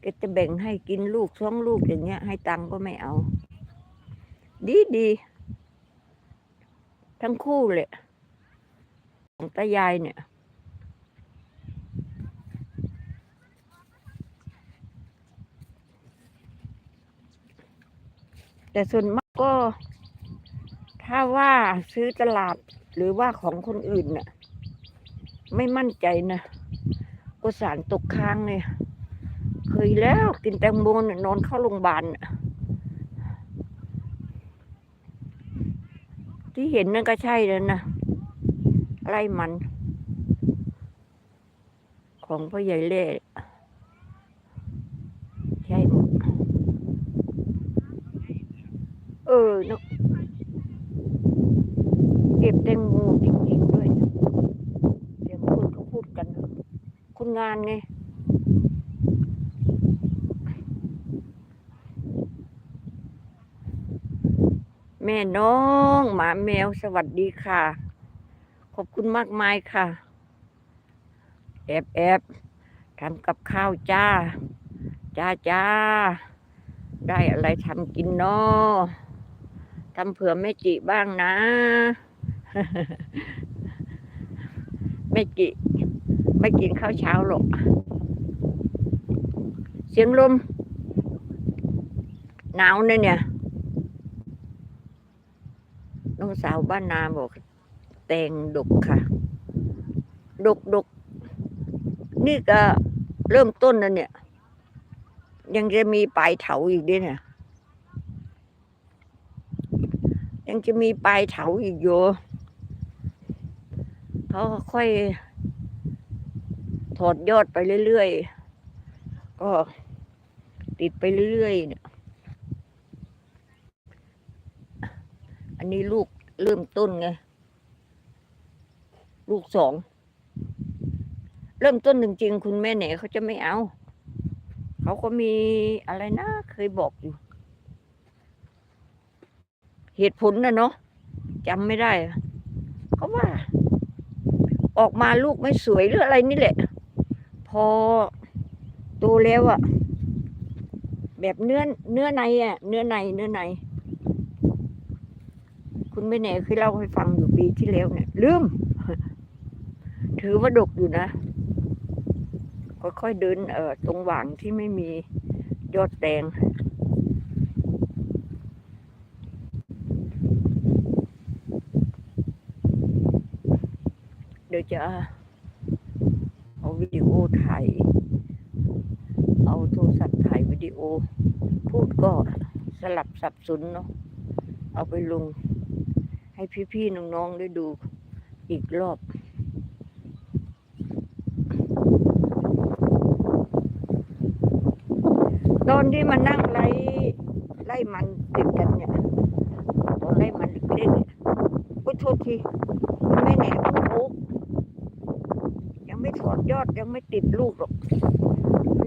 แกจะแบ่งให้กินลูกสองลูกอย่างเงี้ย ให้ตังก็ไม่เอา ดีดีทั้งคู่เลยของตายายเนี่ย แต่ส่วนมากก็ ถ้าว่าซื้อตลาดหรือว่าของคนอื่นน่ะ ไม่มั่นใจนะก็สารตกค้างเลย เคยแล้วกินแตงโมนนอนเข้าโรงพยาบาลที่เห็นนั่นก็ใช่แล้วนะไล่มัน ของพ่อใหญ่เล่ใช่หมดเออเนอะเก็บแตงโมจริงๆด้วยเดี๋ยวคนเขาพูดกัน คุณงานไง แม่น้องหมาแมวสวัสดีค่ะ ขอบคุณมากมายค่ะ แอบแอบทำกับข้าวจ้า จ้าจ้า ได้อะไรทำกินเนาะทำเผื่อแม่จิบ้างนะแม่จิไม่กินข้าวเช้าหรอก เสียงลม หนาวนะเนี่ย น้องสาวบ้านนาบอกแตงดกค่ะ ดกดกนี่ก็เริ่มต้นนะเนี่ย ยังจะมีปลายเถาอีกด้วยเนี่ยยังจะมีปลายเถาอีกอยู่เขาค่อยถอดยอดไปเรื่อยๆ ก็ติดไปเรื่อยๆเนี่ย อันนี้ลูกเริ่มต้นไง ลูกสอง เริ่มต้นจริงๆ คุณแม่เหน่เขาจะไม่เอา เขาก็มีอะไรนะ เคยบอกอยู่ เหตุผลนะเนาะจำไม่ได้ เขาว่า ออกมาลูกไม่สวยหรืออะไรนี่แหละ พอโตแล้วอะแบบเนื้อเนื้อในอะเนื้อในเนื้อใน คุณแม่แหน่เคยเล่าให้ฟังอยู่ปีที่แล้วเนี่ยลืม ถือว่าดกอยู่นะค่อยๆเดินเอ่อตรงหว่างที่ไม่มียอดแตงเดี๋ยวจะเอาวิดีโอถ่าย เอาโทรศัพท์ถ่ายวิดีโอ พูดก็สลับสับสนเนาะเอาไปลง พี่ๆน้องๆได้ดูอีกรอบ ตอนที่มานั่งไล่ไล่มันติดกันเนี่ยตอนไล่มันเล็กเนี่ยก็โทษทีคุณแม่แหน่คุณโอ๊กยังไม่ถอดยอดยังไม่ติดลูกหรอก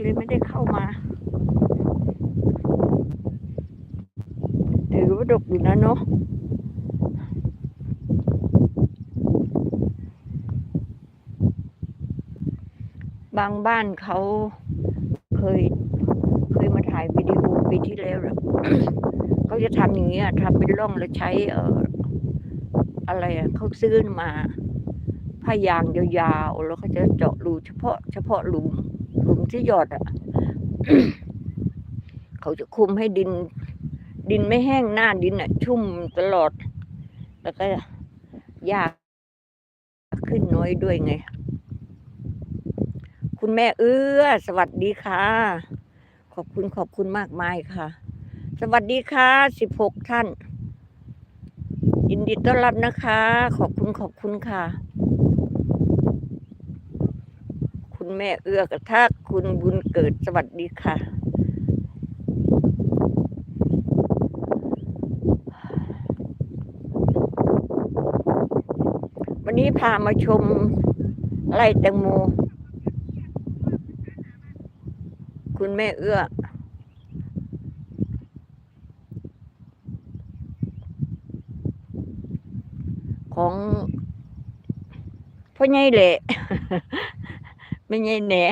เลยไม่ได้เข้ามาถือว่าดกอยู่นะเนาะ บางบ้านเขาเคยเคยมาถ่ายวิดีโอปีที่แล้วเขาจะทำอย่างเงี้ยทำเป็นร่องแล้วใช้เอ่ออะไรอะเขาซื้อมาผ้ายางยาวๆแล้วเขาจะเจาะรูเฉพาะ เฉพาะหลุมหลุมที่หยอดอะเขาจะคุมให้ดิน ดินไม่แห้งหน้าดินอะ ชุ่มตลอด แล้วก็หญ้าขึ้นน้อยด้วยไง คุณแม่เอื้อ สวัสดีค่ะ ขอบคุณขอบคุณมากมายค่ะ สวัสดีค่ะสิบหกท่าน ยินดีต้อนรับนะคะ ขอบคุณขอบคุณค่ะ คุณแม่เอื้อกระทากคุณบุญเกิดสวัสดีค่ะวันนี้พามาชมไร่แตงโม คุณแม่เอื้อ ของพ่อใหญ่แหละไม่ใหญ่แหน่